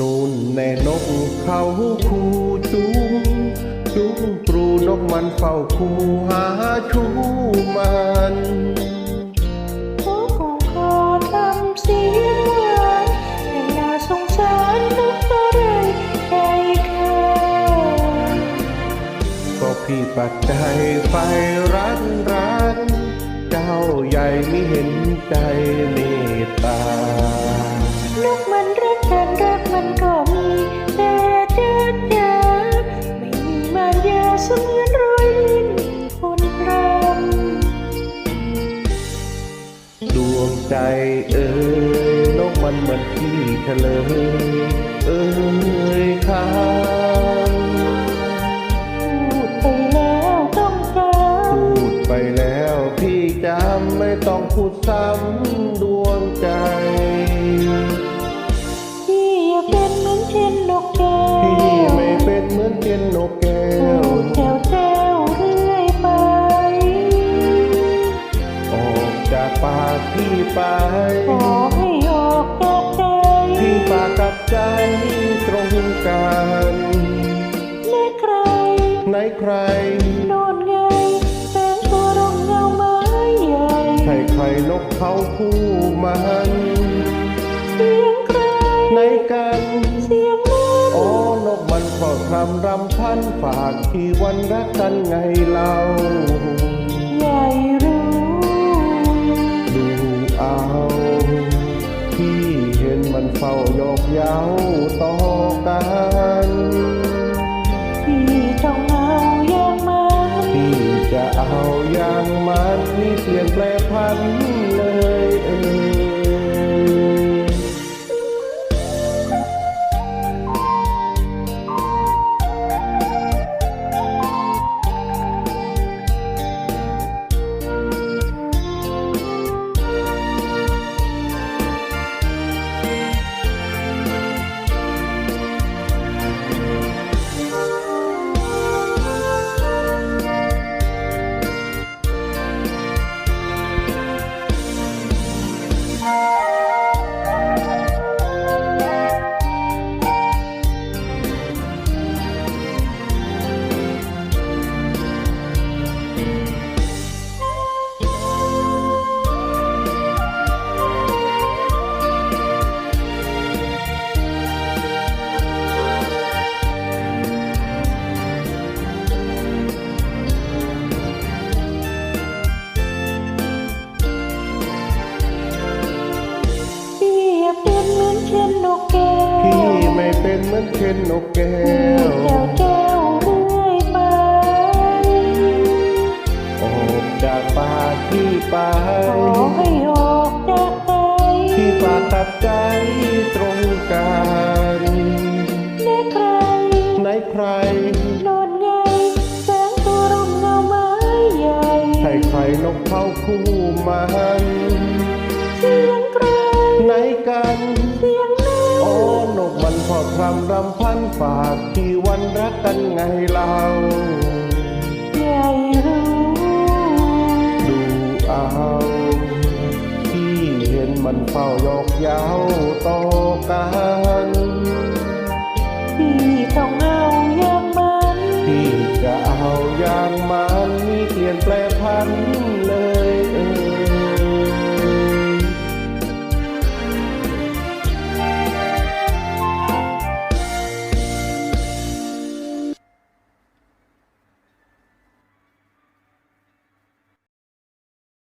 นูนแน่นอกเขาคูจุ้งจุ้งปรูนกมันเฝ้าคูหาชูมันขอของขอทำเสียงหวานแต่น่าสงสารนกอะไรใครค่ะก็พี่ปัดใจไฟรักรักเจ้าใหญ่ไม่เห็นใจเมตตา ใจเอ้ยนกมันเหมือนพี่เฉลยเอ้ยค้างพูดไปแล้วต้องจพูดไปแล้วพี่จำไม่ต้องพูดซ้ำดวงใจำที่อยากเป็นเหมือนเช่นนกแก้พี่ว ไปขอให้ออกจากใจพี่ปากกับใจตรงกันแม่ใครไหนใครโดนไงแสงตัวรองเงาไม้ใหญ่ใช่ใครนกเขาคู่มันเสียงใครไหนกันเสียงนั้นอ๋อนกมันเฝ้าคำรำพันฝากที่วันรักกันไงเล่าใหญ่ มันเฝ้ายอกเย้าต่อกันพี่ต้องเอาอย่างมันพี่จะเอาอย่างมันนี่เปลี่ยนแปลพันเลย นเหมือนเช่นนกแก้วดแจ้วแจ้วเรื่อยไปออกจากปากพี่ไปขอให้ออกจากใจพี่ปากกับใจตรงกันแม่ใครไหนใครโดนไงแสงตัวรองเงาไม้ใหญ่ใช่ใครนกเขาคู่มัน อนกมันพอคำรำพันฝากที่วันรักกันไงเราใหญ่